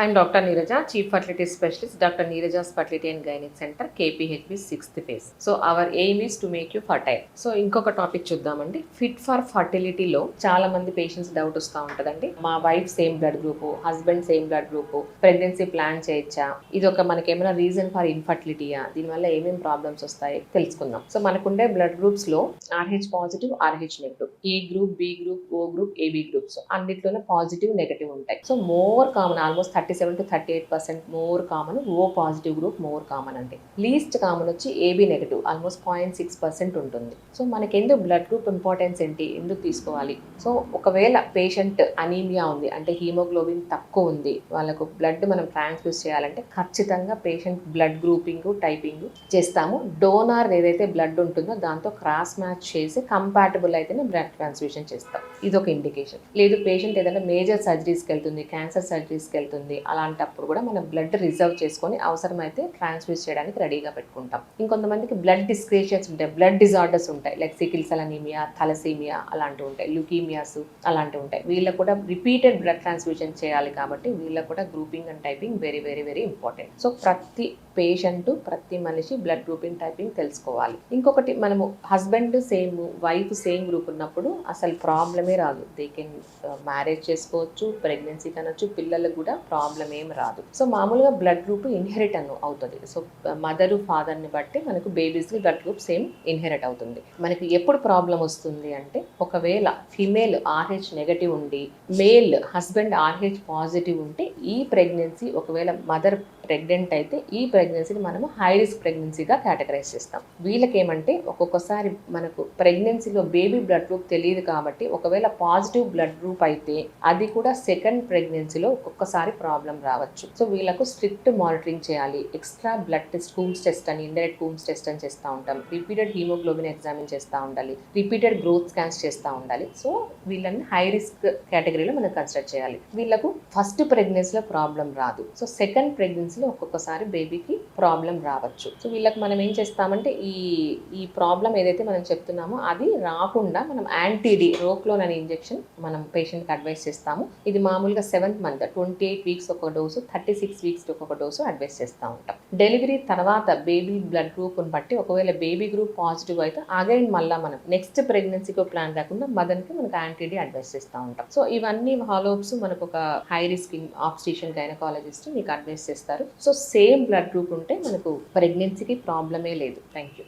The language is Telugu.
I'm doctor Neeraja chief fertility specialist doctor Neeraja's fertility and gynaec center KPHB sixth phase so our aim is to make you fertile so ఇంకొక టాపిక్ చూద్దామండి. ఫిట్ ఫర్ ఫర్టిలిటీలో చాలా మంది పేషెంట్స్ డౌట్ వస్తూ ఉంటుందండి. మా wife same blood group husband same blood group pregnancy plan చేయొచ్చా? ఇది ఒక మనకి ఏమైనా రీజన్ ఫర్ ఇన్ఫర్టిలిటీయా దీనివల్ల ఏమేమి ప్రాబ్లమ్స్ వస్తాయి? తెలుసుకుందాం. సో మనకుండే బ్లడ్ గ్రూప్స్లో Rh positive Rh negative A group B group O group AB groups అన్నిట్లోనే positive negative ఉంటాయి. So more common almost thirty seven to thirty eight percent more common O positive group more common అండి లీస్ట్ కామన్ వచ్చి AB negative almost point six percent ఉంటుంది. సో మనకి ఎందుకు బ్లడ్ గ్రూప్ ఇంపార్టెన్స్ ఏంటి? ఎందుకు తీసుకోవాలి? సో ఒకవేళ పేషెంట్ అనీమియా ఉంది అంటే హీమోగ్లోబిన్ తక్కువ ఉంది వాళ్ళకు బ్లడ్ మనం ట్రాన్స్ఫ్యూజ్ చేయాలంటే ఖచ్చితంగా పేషెంట్ బ్లడ్ గ్రూపింగ్ టైపింగ్ చేస్తాము. డోనార్ ఏదైతే బ్లడ్ ఉంటుందో దాంతో క్రాస్ మ్యాచ్ చేసి కంపాటబుల్ అయితేనే బ్లడ్ ట్రాన్స్ఫ్యూషన్ చేస్తాం. ఇది ఒక ఇండికేషన్ లేదు పేషెంట్ ఏదైనా మేజర్ సర్జరీస్కి వెళ్తుంది క్యాన్సర్ సర్జరీస్కి వెళ్తుంది అలాంటప్పుడు కూడా మనం బ్లడ్ రిజర్వ్ చేసుకొని అవసరమైతే ట్రాన్స్ఫ్యూజ్ చేయడానికి రెడీగా పెట్టుకుంటాం. ఇంకొంతమందికి బ్లడ్ డిస్క్రేషన్స్ ఉంటాయి. బ్లడ్ డిజార్డర్స్ ఉంటాయి. Like sickle cell anaemia thalassaemia అలాంటివి ఉంటాయి. లుకీమియాస్ అలాంటివి ఉంటాయి. వీళ్ళకు కూడా రిపీటెడ్ బ్లడ్ ట్రాన్స్ఫ్యూజన్ చేయాలి కాబట్టి వీళ్ళకు కూడా grouping and typing very very very important so ప్రతి పేషెంట్ ప్రతి మనిషి బ్లడ్ గ్రూపింగ్ టైపింగ్ తెలుసుకోవాలి. ఇంకొకటి మనము husband same wife same group ఉన్నప్పుడు అసలు ప్రాబ్లమే రాదు. దే కెన్ మ్యారేజ్ చేసుకోవచ్చు ప్రెగ్నెన్సీ కనొచ్చు పిల్లలకు కూడా ప్రాబ్లం ఏం రాదు. సో మామూలుగా బ్లడ్ గ్రూప్ ఇన్హెరిట్ అను అవుతుంది. సో మదరు ఫాదర్ని బట్టి మనకు బేబీస్కి బ్లడ్ గ్రూప్ సేమ్ ఇన్హెరిట్ అవుతుంది. మనకి ఎప్పుడు ప్రాబ్లం వస్తుంది అంటే ఒకవేళ ఫిమేల్ ఆర్హెచ్ నెగటివ్ ఉండి మేల్ హస్బెండ్ ఆర్హెచ్ పాజిటివ్ ఉంటే ఈ ప్రెగ్నెన్సీ ఒకవేళ మదర్ ప్రెగ్నెంట్ అయితే ఈ ప్రెగ్నెన్సీని మనము హై రిస్క్ ప్రెగ్నెన్సీగా కేటగరైజ్ చేస్తాం. వీళ్ళకేమంటే ఒక్కొక్కసారి మనకు ప్రెగ్నెన్సీలో బేబీ బ్లడ్ గ్రూప్ తెలియదు కాబట్టి ఒకవేళ పాజిటివ్ బ్లడ్ గ్రూప్ అయితే అది కూడా సెకండ్ ప్రెగ్నెన్సీలో ఒక్కొక్కసారి ప్రాబ్లం రావచ్చు. సో వీళ్ళకు స్ట్రిక్ట్ మానిటరింగ్ చేయాలి. Extra blood test Coombs test అని ఇండైరెక్ట్ కూమ్స్ టెస్ట్ అని చేస్తూ ఉంటాం. రిపీటెడ్ హీమోగ్లోబిన్ ఎగ్జామిన్ చేస్తూ ఉండాలి. రిపీటెడ్ గ్రోత్ స్కాన్స్ చేస్తూ ఉండాలి. సో వీళ్ళని హై రిస్క్ కేటగిరీలో మనం కన్సిడర్ చేయాలి. వీళ్ళకు ఫస్ట్ ప్రెగ్నెన్సీలో ప్రాబ్లం రాదు. సో సెకండ్ ప్రెగ్నెన్సీ ప్రెగ్నెన్సీలో ఒక్కొక్కసారి బేబీకి ప్రాబ్లం రావచ్చు. సో వీళ్ళకి మనం ఏం చేస్తామంటే ఈ ఈ ప్రాబ్లం ఏదైతే మనం చెప్తున్నామో అది రాకుండా మనం యాంటీడి రోక్లోన్ అనే ఇంజెక్షన్ మనం పేషెంట్కి అడ్వైస్ చేస్తాము. ఇది మామూలుగా seventh month twenty eight weeks ఒక డోసు థర్టీ సిక్స్ వీక్స్ ఒక డోసు అడ్వైస్ చేస్తూ ఉంటాం. డెలివరీ తర్వాత బేబీ బ్లడ్ గ్రూప్ని బట్టి ఒకవేళ బేబీ గ్రూప్ పాజిటివ్ అయితే అగైన్ మళ్ళీ మనం నెక్స్ట్ ప్రెగ్నెన్సీకి ప్లాన్ కాకుండా మదన్కి మనకు యాంటీడీ అడ్వైస్ చేస్తూ ఉంటాం. సో ఇవన్నీ హాలోప్స్ మనకు ఒక హై రిస్క్ ఆప్స్టిషియన్ గైనకాలజిస్ట్ మీకు అడ్వైస్ చేస్తారు. సో సేమ్ బ్లడ్ గ్రూప్ ఉంటే మనకు ప్రెగ్నెన్సీకి ప్రాబ్లమే లేదు. Thank you